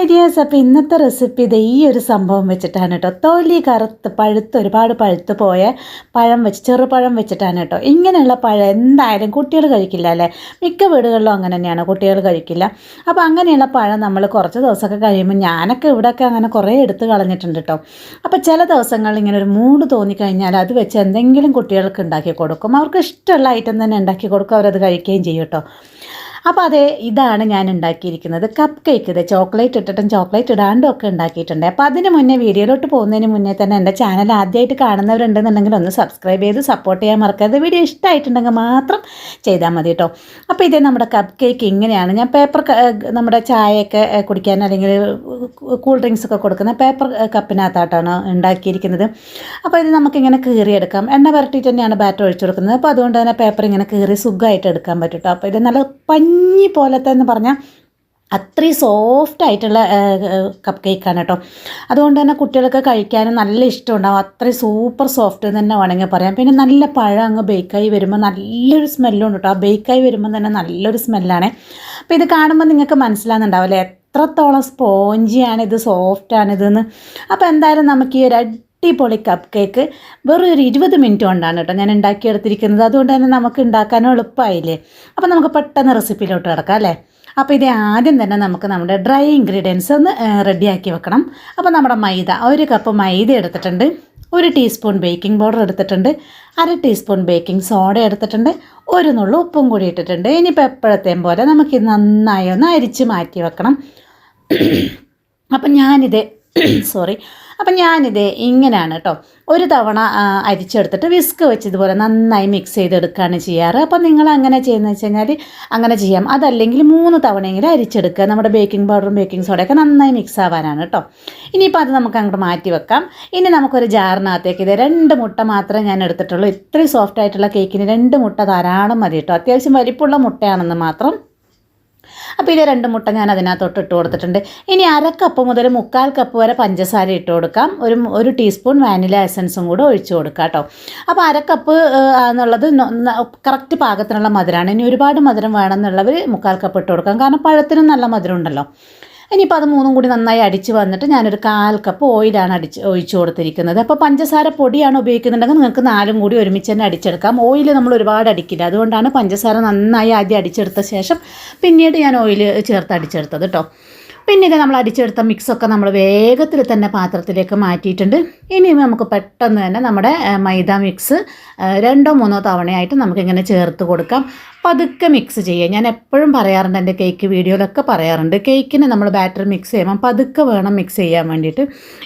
My dears അപ്പോൾ ഇന്നത്തെ recipe ഇത് ഈ ഒരു സംഭവം വെച്ചിട്ടാണ് കേട്ടോ തൊലി കറുത്ത് പഴുത്ത് ഒരുപാട് പഴുത്ത് പോയ പഴം വെച്ച് ചെറുപഴം വെച്ചിട്ടാണ് കേട്ടോ ഇങ്ങനെയുള്ള പഴം എന്തായാലും കുട്ടികൾ കഴിക്കില്ല അല്ലേ? മിക്ക വീടുകളിലും അങ്ങനെ തന്നെയാണ്. കുട്ടികൾ കഴിക്കില്ല. അപ്പോൾ അങ്ങനെയുള്ള പഴം നമ്മൾ കുറച്ച് ദിവസമൊക്കെ കഴിയുമ്പോൾ ഞാനൊക്കെ ഇവിടെയൊക്കെ അങ്ങനെ കുറേ എടുത്ത് കളഞ്ഞിട്ടുണ്ട് കേട്ടോ അപ്പോൾ ചില ദിവസങ്ങളിൽ ഇങ്ങനെ ഒരു മൂഡ് തോന്നിക്കഴിഞ്ഞാൽ അത് വെച്ച് എന്തെങ്കിലും കുട്ടികൾക്ക് ഉണ്ടാക്കി കൊടുക്കും. അവർക്ക് ഇഷ്ടമുള്ള ഐറ്റം തന്നെ ഉണ്ടാക്കി കൊടുക്കും. അവരത് കഴിക്കുകയും ചെയ്യും കേട്ടോ അപ്പോൾ അതെ ഇതാണ് ഞാൻ ഉണ്ടാക്കിയിരിക്കുന്നത്. കപ്പ് കേക്ക് ഇത്. ചോക്ലേറ്റ് ഇട്ടിട്ടും ചോക്ലേറ്റ് ഇടാണ്ടും ഒക്കെ ഉണ്ടാക്കിയിട്ടുണ്ട്. അപ്പോൾ അതിന് മുന്നേ വീഡിയോയിലോട്ട് പോകുന്നതിന് മുന്നേ തന്നെ എന്റെ ചാനൽ ആദ്യമായിട്ട് കാണുന്നവരുണ്ടെന്നുണ്ടെങ്കിൽ ഒന്ന് സബ്സ്ക്രൈബ് ചെയ്ത് സപ്പോർട്ട് ചെയ്യാൻ മറക്കരുത്. വീഡിയോ ഇഷ്ടമായിട്ടുണ്ടെങ്കിൽ മാത്രം ചെയ്താൽ മതി കേട്ടോ അപ്പോൾ ഇതേ നമ്മുടെ കപ്പ് കേക്ക് ഇങ്ങനെയാണ്. ഞാൻ പേപ്പർ നമ്മുടെ ചായയൊക്കെ കുടിക്കാൻ അല്ലെങ്കിൽ കൂൾ ഡ്രിങ്ക്സ് ഒക്കെ കൊടുക്കുന്ന പേപ്പർ കപ്പിനകത്തായിട്ടാണ് ഉണ്ടാക്കിയിരിക്കുന്നത്. അപ്പോൾ ഇത് നമുക്കിങ്ങനെ കീറിയെടുക്കാം. എണ്ണ പുരട്ടിയിട്ട് തന്നെയാണ് ബാറ്റർ ഒഴിച്ചു കൊടുക്കുന്നത്. അപ്പോൾ അതുകൊണ്ട് തന്നെ പേപ്പർ ഇങ്ങനെ കീറി സുഖമായിട്ട് എടുക്കാൻ പറ്റും കേട്ടോ അപ്പോൾ ഇത് നല്ല പോലത്തെ എന്ന് പറഞ്ഞാൽ അത്രയും സോഫ്റ്റ് ആയിട്ടുള്ള കപ്പ് കേക്കാണ് കേട്ടോ അതുകൊണ്ട് തന്നെ കുട്ടികൾക്ക് കഴിക്കാനും നല്ല ഇഷ്ടമുണ്ടാവും. അത്രയും സൂപ്പർ സോഫ്റ്റ് തന്നെ വേണമെങ്കിൽ പറയാം. പിന്നെ നല്ല പഴം അങ്ങ് ബേക്കായി വരുമ്പോൾ നല്ലൊരു സ്മെല്ലുണ്ട് കേട്ടോ ആ ബേക്കായി വരുമ്പോൾ തന്നെ നല്ലൊരു സ്മെല്ലാണ് അപ്പോൾ ഇത് കാണുമ്പോൾ നിങ്ങൾക്ക് മനസ്സിലാകുന്നുണ്ടാവില്ലേ എത്രത്തോളം സ്പോഞ്ചിയാണ് ഇത് അപ്പോൾ എന്തായാലും നമുക്ക് ഈ ഒരു അടിപൊളി കപ്പ് കേക്ക് വെറും ഒരു ഇരുപത് മിനിറ്റ് കൊണ്ടാണ് കേട്ടോ ഞാൻ ഉണ്ടാക്കിയെടുത്തിരിക്കുന്നത്. അതുകൊണ്ട് തന്നെ നമുക്ക് ഉണ്ടാക്കാനും എളുപ്പമായില്ലേ അപ്പോൾ നമുക്ക് പെട്ടെന്ന് റെസിപ്പിയിലോട്ട് കിടക്കാം അല്ലേ? അപ്പോൾ ഇത് ആദ്യം തന്നെ നമുക്ക് നമ്മുടെ ഡ്രൈ ഇൻഗ്രീഡിയൻസ് ഒന്ന് റെഡിയാക്കി വെക്കണം. അപ്പോൾ നമ്മുടെ മൈദ ഒരു കപ്പ് മൈദ എടുത്തിട്ടുണ്ട്. ഒരു ടീസ്പൂൺ ബേക്കിംഗ് പൗഡർ എടുത്തിട്ടുണ്ട്. അര ടീസ്പൂൺ ബേക്കിംഗ് സോഡ എടുത്തിട്ടുണ്ട്. ഒരു നുള്ളു ഉപ്പും കൂടി ഇട്ടിട്ടുണ്ട്. ഇനിയിപ്പോൾ എപ്പോഴത്തെയും പോലെ നമുക്ക് നന്നായി ഒന്ന് അരിച്ച് മാറ്റി വെക്കണം. അപ്പം ഞാനിത് സോറി അപ്പം ഞാനിത് ഇങ്ങനെയാണ് കേട്ടോ ഒരു തവണ അരിച്ചെടുത്തിട്ട് വിസ്ക് വെച്ച് ഇതുപോലെ നന്നായി മിക്സ് ചെയ്തെടുക്കുകയാണ് ചെയ്യാറ്. അപ്പം നിങ്ങൾ അങ്ങനെ ചെയ്യുന്നത് വെച്ച് കഴിഞ്ഞാൽ അങ്ങനെ ചെയ്യാം. അതല്ലെങ്കിൽ മൂന്ന് തവണയെങ്കിലും അരിച്ചെടുക്കുക. നമ്മുടെ ബേക്കിംഗ് പൗഡറും ബേക്കിംഗ് സോഡയൊക്കെ നന്നായി മിക്സ് ആവാനാണ് കേട്ടോ ഇനിയിപ്പോൾ അത് നമുക്ക് അങ്ങോട്ട് മാറ്റി വെക്കാം. ഇനി നമുക്കൊരു ജാറിനകത്തേക്ക് ഇത് രണ്ട് മുട്ട മാത്രമേ ഞാൻ എടുത്തിട്ടുള്ളൂ. ഇത്രയും സോഫ്റ്റ് ആയിട്ടുള്ള കേക്കിന് രണ്ട് മുട്ട ധാരാളം മതി കേട്ടോ അത്യാവശ്യം വലിപ്പുള്ള മുട്ടയാണെന്ന് മാത്രം അപ്പോൾ ഇത് രണ്ട് മുട്ട ഞാൻ അതിനകത്തോട്ട് ഇട്ട് കൊടുത്തിട്ടുണ്ട്. ഇനി അര കപ്പ് മുതൽ മുക്കാൽ കപ്പ് വരെ പഞ്ചസാര ഇട്ട് കൊടുക്കാം. ഒരു ഒരു ടീസ്പൂൺ വാനില എസൻസും കൂടെ ഒഴിച്ചു കൊടുക്കാം കേട്ടോ. അപ്പോൾ അര കപ്പ് എന്നുള്ളത് കറക്റ്റ് പാകത്തിനുള്ള മധുരമാണ് ഇനി ഒരുപാട് മധുരം വേണമെന്നുള്ളവർ മുക്കാൽ കപ്പ് ഇട്ട് കൊടുക്കാം. കാരണം പഴത്തിനും നല്ല മധുരം ഉണ്ടല്ലോ. ഇനിയിപ്പോൾ അത് മൂന്നും കൂടി നന്നായി അടിച്ച് വന്നിട്ട് ഞാനൊരു കാൽ കപ്പ് ഓയിലാണ് അടിച്ച് ഒഴിച്ചു കൊടുത്തിരിക്കുന്നത്. അപ്പോൾ പഞ്ചസാര പൊടിയാണ് ഉപയോഗിക്കുന്നുണ്ടെങ്കിൽ നിങ്ങൾക്ക് നാലും കൂടി ഒരുമിച്ച് തന്നെ അടിച്ചെടുക്കാം. ഓയിൽ നമ്മൾ ഒരുപാട് അടിക്കില്ല. അതുകൊണ്ടാണ് പഞ്ചസാര നന്നായി ആദ്യം അടിച്ചെടുത്ത ശേഷം പിന്നീട് ഞാൻ ഓയിൽ ചേർത്ത് അടിച്ചെടുത്തത് കേട്ടോ പിന്നെ ഇത് നമ്മൾ അടിച്ചെടുത്ത മിക്സൊക്കെ നമ്മൾ വേഗത്തിൽ തന്നെ പാത്രത്തിലേക്ക് മാറ്റിയിട്ടുണ്ട്. ഇനി നമുക്ക് പെട്ടെന്ന് തന്നെ നമ്മുടെ മൈദ മിക്സ് രണ്ടോ മൂന്നോ തവണയായിട്ട് നമുക്കിങ്ങനെ ചേർത്ത് കൊടുക്കാം. പതുക്കെ മിക്സ് ചെയ്യുക. ഞാൻ എപ്പോഴും പറയാറുണ്ട് എന്റെ കേക്ക് വീഡിയോയിലൊക്കെ പറയാറുണ്ട്. കേക്കിന് നമ്മൾ ബാറ്റർ മിക്സ് ചെയ്യുമ്പം പതുക്കെ വേണം മിക്സ് ചെയ്യാൻ വേണ്ടിയിട്ട്.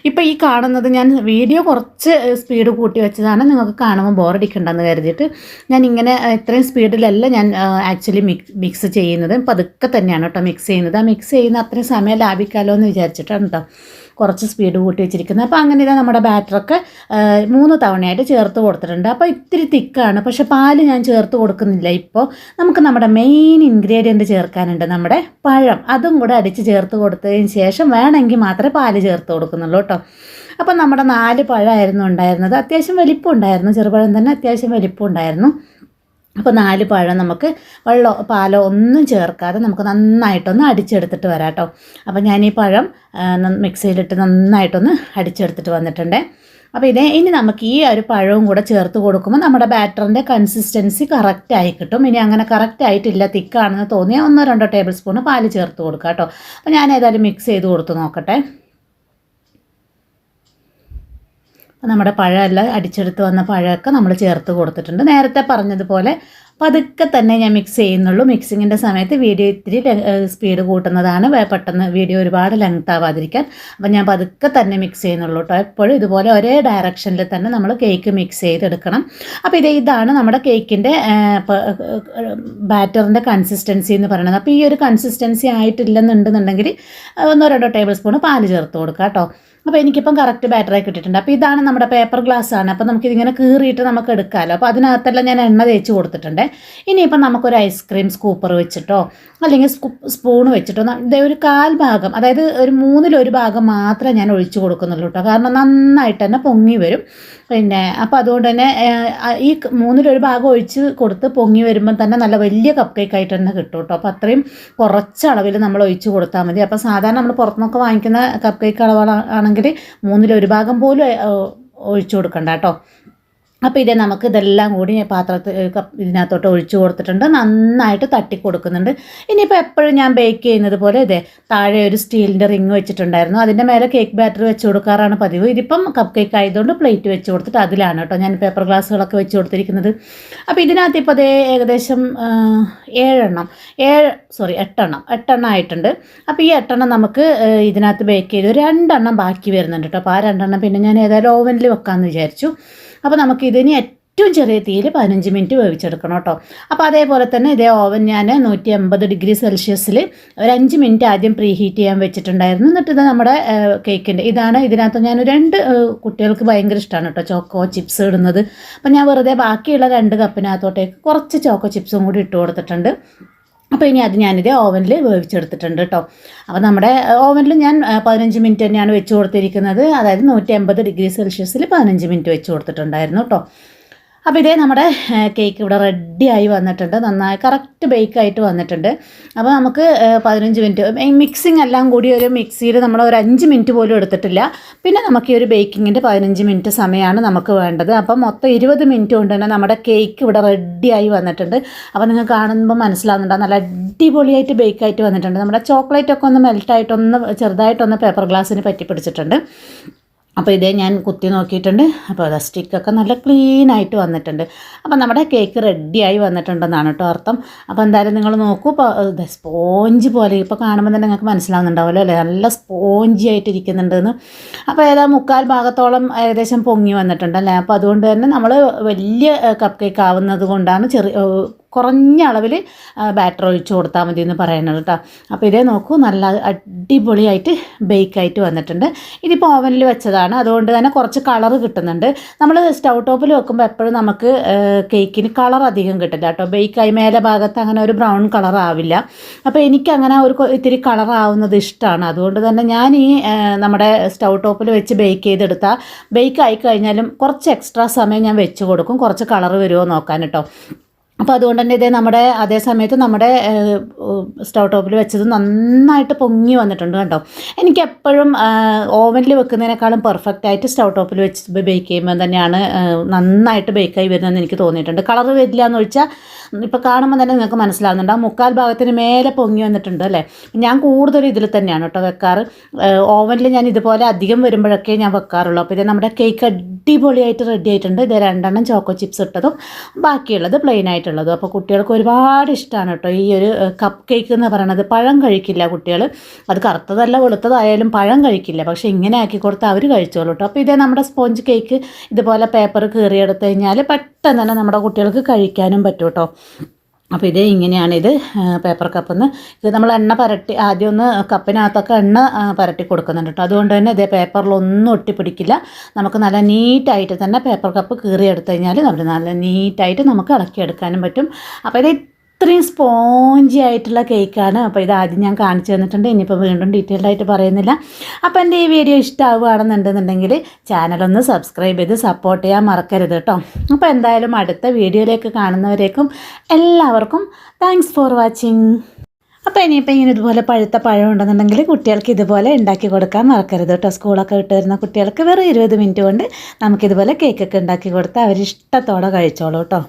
ഇപ്പോൾ ഈ കാണുന്നത് ഞാൻ വീഡിയോ കുറച്ച് സ്പീഡ് കൂട്ടി വെച്ചതാണ്. നിങ്ങൾക്ക് കാണുമ്പോൾ ബോറടിക്കണ്ടെന്ന് കരുതിയിട്ട് ഞാൻ ഇങ്ങനെ ഇത്രയും സ്പീഡിലല്ല ഞാൻ ആക്ച്വലി മിക്സ് ചെയ്യുന്നത്. പതുക്കെ തന്നെയാണ് കേട്ടോ മിക്സ് ചെയ്യുന്നത്. ആ മിക്സ് ചെയ്യുന്ന അത്രയും സമയം ലാഭിക്കാമല്ലോ എന്ന് വിചാരിച്ചിട്ടാണ് കേട്ടോ കുറച്ച് സ്പീഡ് കൂട്ടി വെച്ചിരിക്കുന്നത്. അപ്പോൾ അങ്ങനെ ഇതാ നമ്മുടെ ബാറ്ററൊക്കെ മൂന്ന് തവണയായിട്ട് ചേർത്ത് കൊടുത്തിട്ടുണ്ട്. അപ്പോൾ ഇത്തിരി തിക്കാണ്. പക്ഷേ പാൽ ഞാൻ ചേർത്ത് കൊടുക്കുന്നില്ല ഇപ്പോൾ നമുക്ക് നമ്മുടെ മെയിൻ ഇൻഗ്രീഡിയന്റ് ചേർക്കാനുണ്ട് നമ്മുടെ പഴം. അതും കൂടെ അടിച്ച് ചേർത്ത് കൊടുത്തതിന് ശേഷം വേണമെങ്കിൽ മാത്രമേ പാൽ ചേർത്ത് കൊടുക്കുന്നുള്ളൂ കേട്ടോ. അപ്പോൾ നമ്മുടെ നാല് പഴമായിരുന്നു ഉണ്ടായിരുന്നത്. അത്യാവശ്യം വലിപ്പം ഉണ്ടായിരുന്നു. ചെറുപഴം തന്നെ അത്യാവശ്യം വലിപ്പം ഉണ്ടായിരുന്നു. അപ്പോൾ നാല് പഴം നമുക്ക് വെള്ളമോ പാലോ ഒന്നും ചേർക്കാതെ നമുക്ക് നന്നായിട്ടൊന്ന് അടിച്ചെടുത്തിട്ട് വരാം കേട്ടോ അപ്പോൾ ഞാൻ ഈ പഴം മിക്സിയിലിട്ട് നന്നായിട്ടൊന്ന് അടിച്ചെടുത്തിട്ട് വന്നിട്ടുണ്ട്. അപ്പോൾ ഇതേ ഇനി നമുക്ക് ഈ ഒരു പഴവും കൂടെ ചേർത്ത് കൊടുക്കുമ്പോൾ നമ്മുടെ ബാറ്ററിന്റെ കൺസിസ്റ്റൻസി കറക്റ്റ് ആയി കിട്ടും. ഇനി അങ്ങനെ കറക്റ്റ് ആയിട്ടില്ല തിക്കാണെന്ന് തോന്നിയാൽ ഒന്നോ രണ്ടോ ടേബിൾ സ്പൂൺ പാൽ ചേർത്ത് കൊടുക്കാം കേട്ടോ അപ്പോൾ ഞാൻ ഏതായാലും മിക്സ് ചെയ്ത് കൊടുത്ത് നോക്കട്ടെ. നമ്മുടെ പഴമെല്ലാം അടിച്ചെടുത്ത് വന്ന പഴമൊക്കെ നമ്മൾ ചേർത്ത് കൊടുത്തിട്ടുണ്ട്. നേരത്തെ പറഞ്ഞതുപോലെ പതുക്കെ തന്നെ ഞാൻ മിക്സ് ചെയ്യുന്നുള്ളൂ. മിക്സിങ്ങിന്റെ സമയത്ത് വീഡിയോ ഇത്തിരി സ്പീഡ് കൂട്ടുന്നതാണ്. പെട്ടെന്ന് വീഡിയോ ഒരുപാട് ലെങ്ത് ആവാതിരിക്കാൻ. അപ്പം ഞാൻ പതുക്കെ തന്നെ മിക്സ് ചെയ്യുന്നുള്ളൂ കേട്ടോ. എപ്പോഴും ഇതുപോലെ ഒരേ ഡയറക്ഷനിൽ തന്നെ നമ്മൾ കേക്ക് മിക്സ് ചെയ്തെടുക്കണം. അപ്പോൾ ഇത് ഇതാണ് നമ്മുടെ കേക്കിന്റെ ബാറ്ററിന്റെ കൺസിസ്റ്റൻസി എന്ന് പറയുന്നത്. അപ്പോൾ ഈ ഒരു കൺസിസ്റ്റൻസി ആയിട്ടില്ലെന്നുണ്ടെന്നുണ്ടെങ്കിൽ ഒന്നോ രണ്ടോ ടേബിൾ സ്പൂൺ പാൽ ചേർത്ത് കൊടുക്കുക കേട്ടോ. അപ്പോൾ എനിക്കിപ്പം കറക്റ്റ് ബാറ്ററി കിട്ടിയിട്ടുണ്ട്. അപ്പോൾ ഇതാണ് നമ്മുടെ പേപ്പർ ഗ്ലാസ് ആണ്. അപ്പോൾ നമുക്കിതിങ്ങനെ കീറിയിട്ട് നമുക്ക് എടുക്കാമല്ലോ അപ്പോൾ അതിനകത്തെല്ലാം ഞാൻ എണ്ണ തേച്ച് കൊടുത്തിട്ടുണ്ട്. ഇനിയിപ്പം നമുക്കൊരു ഐസ്ക്രീം സ്കൂപ്പർ വെച്ചിട്ടോ അല്ലെങ്കിൽ സ്പൂൺ വെച്ചിട്ടോ ഇതേ ഒരു കാൽ ഭാഗം അതായത് ഒരു മൂന്നിലൊരു ഭാഗം മാത്രമേ ഞാൻ ഒഴിച്ചു കൊടുക്കുന്നുള്ളൂ കേട്ടോ കാരണം നന്നായിട്ട് തന്നെ പൊങ്ങി വരും. പിന്നെ അപ്പോൾ അതുകൊണ്ട് തന്നെ ഈ മൂന്നിലൊരു ഭാഗം ഒഴിച്ച് കൊടുത്ത് പൊങ്ങി വരുമ്പം തന്നെ നല്ല വലിയ കപ്പ് കേക്ക് ആയിട്ട് തന്നെ കിട്ടും കേട്ടോ അപ്പോൾ അത്രയും കുറച്ച് അളവിൽ നമ്മൾ ഒഴിച്ച് കൊടുത്താൽ മതി. അപ്പോൾ സാധാരണ നമ്മൾ പുറത്തുനിന്നൊക്കെ വാങ്ങിക്കുന്ന കപ്പ് കേക്ക് അളവാണെങ്കിൽ മൂന്നിലൊരു ഭാഗം പോലും ഒഴിച്ചു കൊടുക്കണ്ട കേട്ടോ. അപ്പോൾ ഇതേ നമുക്ക് ഇതെല്ലാം കൂടി പാത്രത്തിൽ ഇതിനകത്തോട്ട് ഒഴിച്ചു കൊടുത്തിട്ടുണ്ട്. നന്നായിട്ട് തട്ടി കൊടുക്കുന്നുണ്ട്. ഇനിയിപ്പോൾ എപ്പോഴും ഞാൻ ബേക്ക് ചെയ്യുന്നത് പോലെ ഇതേ താഴെ ഒരു സ്റ്റീലിന്റെ റിങ് വെച്ചിട്ടുണ്ടായിരുന്നു. അതിന്റെ മേലെ കേക്ക് ബാറ്റർ വെച്ച് കൊടുക്കാറാണ് പതിവ്. ഇതിപ്പം കപ്പ് കേക്ക് ആയതുകൊണ്ട് പ്ലേറ്റ് വെച്ച് കൊടുത്തിട്ട് അതിലാണ് കേട്ടോ ഞാൻ പേപ്പർ ഗ്ലാസ്സുകളൊക്കെ വെച്ച് കൊടുത്തിരിക്കുന്നത്. അപ്പോൾ ഇതിനകത്ത് ഇപ്പോൾ അതേ ഏകദേശം ഏഴെണ്ണം. ഏഴ് സോറി എട്ടെണ്ണം. എട്ടെണ്ണം ആയിട്ടുണ്ട്. അപ്പോൾ ഈ എട്ടെണ്ണം നമുക്ക് ഇതിനകത്ത് ബേക്ക് ചെയ്ത് രണ്ടെണ്ണം ബാക്കി വരുന്നുണ്ട് കേട്ടോ. അപ്പോൾ ആ രണ്ടെണ്ണം പിന്നെ ഞാൻ ഏതായാലും ഓവനിൽ വെക്കാമെന്ന് വിചാരിച്ചു. അപ്പോൾ നമുക്ക് ഇതിന് ഏറ്റവും ചെറിയ തീയിൽ പതിനഞ്ച് മിനിറ്റ് വേവിച്ചെടുക്കണം കേട്ടോ. അപ്പോൾ അതേപോലെ തന്നെ ഇതേ ഓവൻ ഞാൻ നൂറ്റി അമ്പത് ഡിഗ്രി സെൽഷ്യസിൽ ഒരു അഞ്ച് മിനിറ്റ് ആദ്യം പ്രീ ഹീറ്റ് ചെയ്യാൻ വെച്ചിട്ടുണ്ടായിരുന്നു. എന്നിട്ട് ഇത് നമ്മുടെ കേക്കിന്റെ ഇതാണ് ഇതിനകത്ത് ഞാൻ രണ്ട് കുട്ടികൾക്ക് ഭയങ്കര ഇഷ്ടമാണ് കേട്ടോ ചോക്കോ ചിപ്സ് ഇടുന്നത്. അപ്പോൾ ഞാൻ വെറുതെ ബാക്കിയുള്ള രണ്ട് കപ്പിനകത്തോട്ടേക്ക് കുറച്ച് ചോക്കോ ചിപ്സും കൂടി ഇട്ട് കൊടുത്തിട്ടുണ്ട്. അപ്പോൾ ഇനി അത് ഞാനിത് ഓവനിൽ വേവിച്ചെടുത്തിട്ടുണ്ട് കേട്ടോ അപ്പോൾ നമ്മുടെ ഓവനിൽ ഞാൻ പതിനഞ്ച് മിനിറ്റ് തന്നെയാണ് വെച്ച് കൊടുത്തിരിക്കുന്നത്. അതായത് നൂറ്റി അമ്പത് ഡിഗ്രി സെൽഷ്യസിൽ പതിനഞ്ച് മിനിറ്റ് വെച്ച് കൊടുത്തിട്ടുണ്ടായിരുന്നു കേട്ടോ അപ്പോൾ ഇതേ നമ്മുടെ കേക്ക് ഇവിടെ റെഡിയായി വന്നിട്ടുണ്ട്. നന്നായി കറക്റ്റ് ബേക്കായിട്ട് വന്നിട്ടുണ്ട്. അപ്പോൾ നമുക്ക് പതിനഞ്ച് മിനിറ്റ് മിക്സിങ് എല്ലാം കൂടി ഒരു മിക്സിയിൽ നമ്മൾ ഒരു അഞ്ച് മിനിറ്റ് പോലും എടുത്തിട്ടില്ല. പിന്നെ നമുക്ക് ഈ ഒരു ബേക്കിങ്ങിന്റെ പതിനഞ്ച് മിനിറ്റ് സമയമാണ് നമുക്ക് വേണ്ടത്. അപ്പം മൊത്തം ഇരുപത് മിനിറ്റ് കൊണ്ട് തന്നെ നമ്മുടെ കേക്ക് ഇവിടെ റെഡിയായി വന്നിട്ടുണ്ട്. അപ്പോൾ നിങ്ങൾ കാണുമ്പോൾ മനസ്സിലാവുന്നുണ്ട് നല്ല അടിപൊളിയായിട്ട് ബേക്കായിട്ട് വന്നിട്ടുണ്ട്. നമ്മുടെ ചോക്ലേറ്റൊക്കെ ഒന്ന് മെൽറ്റായിട്ടൊന്ന് ചെറുതായിട്ടൊന്ന് പേപ്പർ ഗ്ലാസ്സിന് പറ്റി പിടിച്ചിട്ടുണ്ട്. അപ്പോൾ ഇതേ ഞാൻ കുത്തി നോക്കിയിട്ടുണ്ട്. അപ്പോൾ അത് സ്റ്റിക്കൊക്കെ നല്ല ക്ലീൻ ആയിട്ട് വന്നിട്ടുണ്ട്. അപ്പോൾ നമ്മുടെ കേക്ക് റെഡിയായി വന്നിട്ടുണ്ടെന്നാണ് കേട്ടോ അർത്ഥം. അപ്പോൾ എന്തായാലും നിങ്ങൾ നോക്കൂ. ഇപ്പോൾ സ്പോഞ്ച് പോലെ ഇപ്പോൾ കാണുമ്പോൾ തന്നെ നിങ്ങൾക്ക് മനസ്സിലാവുന്നുണ്ടാവുമല്ലോ അല്ലേ? നല്ല സ്പോഞ്ചി ആയിട്ട് ഇരിക്കുന്നുണ്ടെന്ന്. അപ്പോൾ ഏതാ മുക്കാൽ ഭാഗത്തോളം ഏകദേശം പൊങ്ങി വന്നിട്ടുണ്ടല്ലേ അപ്പോൾ അതുകൊണ്ട് തന്നെ നമ്മൾ വലിയ കപ്പ് കേക്ക് ആവുന്നത് കൊണ്ടാണ് ചെറിയ കുറഞ്ഞ അളവിൽ ബാറ്റർ ഒഴിച്ച് കൊടുത്താൽ മതി എന്ന് പറയുന്നത് കേട്ടോ അപ്പോൾ ഇതേ നോക്കൂ നല്ല അടിപൊളിയായിട്ട് ബേക്കായിട്ട് വന്നിട്ടുണ്ട്. ഇതിപ്പോൾ ഓവനിൽ വെച്ചതാണ്. അതുകൊണ്ട് തന്നെ കുറച്ച് കളർ കിട്ടുന്നുണ്ട്. നമ്മൾ സ്റ്റൗ ടോപ്പിൽ വെക്കുമ്പോൾ എപ്പോഴും നമുക്ക് കേക്കിന് കളർ അധികം കിട്ടില്ല കേട്ടോ ബേക്കായി മേലെ ഭാഗത്ത് അങ്ങനെ ഒരു ബ്രൗൺ കളർ ആവില്ല. അപ്പോൾ എനിക്കങ്ങനെ ഒരു ഇത്തിരി കളർ ആവുന്നത് ഇഷ്ടമാണ് അതുകൊണ്ട് തന്നെ ഞാൻ ഈ നമ്മുടെ സ്റ്റൗ ടോപ്പിൽ വെച്ച് ബേക്ക് ചെയ്തെടുത്താൽ ബേക്ക് കഴിഞ്ഞാലും കുറച്ച് എക്സ്ട്രാ സമയം ഞാൻ വെച്ച് കൊടുക്കും. കുറച്ച് കളർ വരുമോ നോക്കാൻ കേട്ടോ അപ്പോൾ അതുകൊണ്ട് തന്നെ ഇതേ നമ്മുടെ അതേ സമയത്ത് നമ്മുടെ സ്റ്റൗ ടോപ്പിൽ വെച്ചത് നന്നായിട്ട് പൊങ്ങി വന്നിട്ടുണ്ട് കേട്ടോ എനിക്ക് എപ്പോഴും ഓവനിൽ വെക്കുന്നതിനേക്കാളും പെർഫെക്റ്റ് ആയിട്ട് സ്റ്റൗ ടോപ്പിൽ വെച്ച് ബേക്ക് ചെയ്യുമ്പോൾ തന്നെയാണ് നന്നായിട്ട് ബേക്കായി വരുന്നതെന്ന് എനിക്ക് തോന്നിയിട്ടുണ്ട്. കളർ വരില്ല എന്ന് വെച്ചാൽ ഇപ്പോൾ കാണുമ്പോൾ തന്നെ നിങ്ങൾക്ക് മനസ്സിലാവുന്നുണ്ട്. ആ മുക്കാൽ ഭാഗത്തിന് മേലെ പൊങ്ങി വന്നിട്ടുണ്ട് അല്ലേ? ഞാൻ കൂടുതലും ഇതിൽ തന്നെയാണ് കേട്ടോ വെക്കാറ്. ഓവനിൽ ഞാൻ ഇതുപോലെ അധികം വരുമ്പോഴൊക്കെ ഞാൻ വെക്കാറുള്ളൂ. അപ്പോൾ ഇത് നമ്മുടെ കേക്ക് അടിപൊളിയായിട്ട് റെഡി ആയിട്ടുണ്ട്. ഇത് രണ്ടെണ്ണം ചോക്കോ ചിപ്സ് ഇട്ടതും ബാക്കിയുള്ളത് പ്ലെയിൻ ആയിട്ടുള്ളതും അപ്പോൾ കുട്ടികൾക്ക് ഒരുപാട് ഇഷ്ടമാണ് കേട്ടോ ഈ ഒരു കപ്പ് കേക്ക് എന്ന് പറയുന്നത് പഴം കഴിക്കില്ല കുട്ടികൾ അത് കറുത്തതല്ല വെളുത്തതായാലും പഴം കഴിക്കില്ല. പക്ഷേ ഇങ്ങനെ ആക്കി കൊടുത്താൽ അവർ കഴിച്ചോളൂ കേട്ടോ. അപ്പോൾ ഇതേ നമ്മുടെ സ്പോഞ്ച് കേക്ക് ഇതുപോലെ പേപ്പർ കീറിയെടുത്ത് കഴിഞ്ഞാൽ പെട്ടെന്ന് തന്നെ നമ്മുടെ കുട്ടികൾക്ക് കഴിക്കാനും പറ്റും കേട്ടോ. അപ്പോൾ ഇത് ഇങ്ങനെയാണ് ഇത് പേപ്പർ കപ്പിൽ നിന്ന് ഇത് നമ്മൾ എണ്ണ പരട്ടി ആദ്യം ഒന്ന് കപ്പിനകത്തൊക്കെ എണ്ണ പരട്ടി കൊടുക്കുന്നുണ്ട് കേട്ടോ അതുകൊണ്ട് തന്നെ ഇതേ പേപ്പറിലൊന്നും ഒട്ടിപ്പിടിക്കില്ല. നമുക്ക് നല്ല നീറ്റായിട്ട് തന്നെ പേപ്പർ കപ്പ് കീറിയെടുത്ത് കഴിഞ്ഞാൽ നമ്മൾ നല്ല നീറ്റായിട്ട് നമുക്ക് ഇളക്കിയെടുക്കാനും പറ്റും. അപ്പോൾ ഇത് ഇത്രയും സ്പോഞ്ചി ആയിട്ടുള്ള കേക്കാണ്. അപ്പോൾ ഇത് ആദ്യം ഞാൻ കാണിച്ചു തന്നിട്ടുണ്ട്. ഇനിയിപ്പോൾ വീണ്ടും ഡീറ്റെയിൽഡ് ആയിട്ട് പറയുന്നില്ല. അപ്പോൾ എന്റെ ഈ വീഡിയോ ഇഷ്ടമാവുകയാണെന്നുണ്ടെന്നുണ്ടെങ്കിൽ ചാനലൊന്ന് സബ്സ്ക്രൈബ് ചെയ്ത് സപ്പോർട്ട് ചെയ്യാൻ മറക്കരുത് കേട്ടോ. അപ്പോൾ എന്തായാലും അടുത്ത വീഡിയോയിലേക്ക് കാണുന്നവരേക്കും എല്ലാവർക്കും താങ്ക്സ് ഫോർ വാച്ചിങ് അപ്പോൾ ഇനിയിപ്പോൾ ഇങ്ങനെ ഇതുപോലെ പഴുത്ത പഴം ഉണ്ടെന്നുണ്ടെങ്കിൽ കുട്ടികൾക്ക് ഇതുപോലെ ഉണ്ടാക്കി കൊടുക്കാൻ മറക്കരുത് കേട്ടോ. സ്കൂളൊക്കെ വിട്ട് വരുന്ന കുട്ടികൾക്ക് വെറും ഇരുപത് മിനിറ്റ് കൊണ്ട് നമുക്കിതുപോലെ കേക്കൊക്കെ ഉണ്ടാക്കി കൊടുത്താൽ അവരിഷ്ടത്തോടെ കഴിച്ചോളൂ കേട്ടോ.